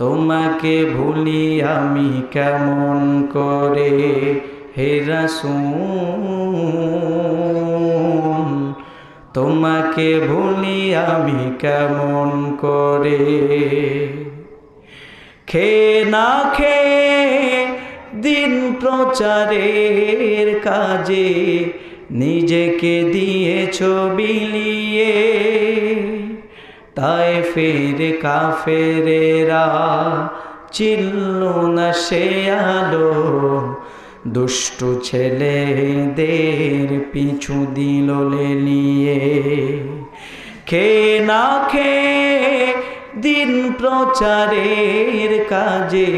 তোমাকে ভুলি আমি কেমন করে? হেরাসুন তোমাকে ভুলি আমি কেমন করে? খে না খে দিন প্রচারের কাজে নিজেকে দিয়েছ বিলিয়ে তাই ফের কাফেরেরা চিল্ল না সে আলো। দুষ্টু ছেলেদের পিছু দিল নিয়ে খে না খে দিন প্রচারের কাজে,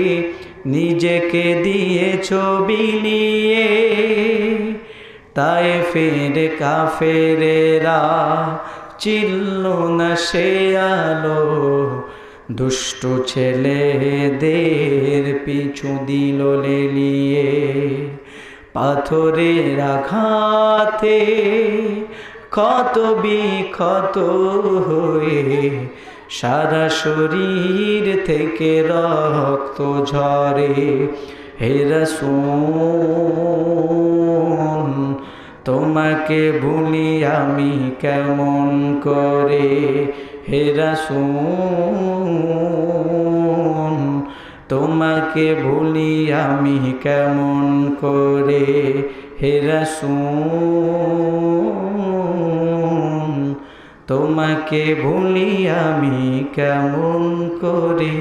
নিজেকে দিয়ে ছবি নিয়ে। তাই ফের কাফেরেরা চিল্ল না সে আলো, দুষ্টু ছেলেদের পিছু দিল লেলিয়ে। পাথরের আঘাতে ক্ষত বিক্ষত হয়ে সারা শরীর থেকে রক্ত ঝরে। হেরাসুন তোমাকে ভুলি আমি কেমন করে? হেরাসুন তোমাকে ভুলি আমি কেমন করে? হেরাসুন তোমাকে ভুলি আমি কেমন করে?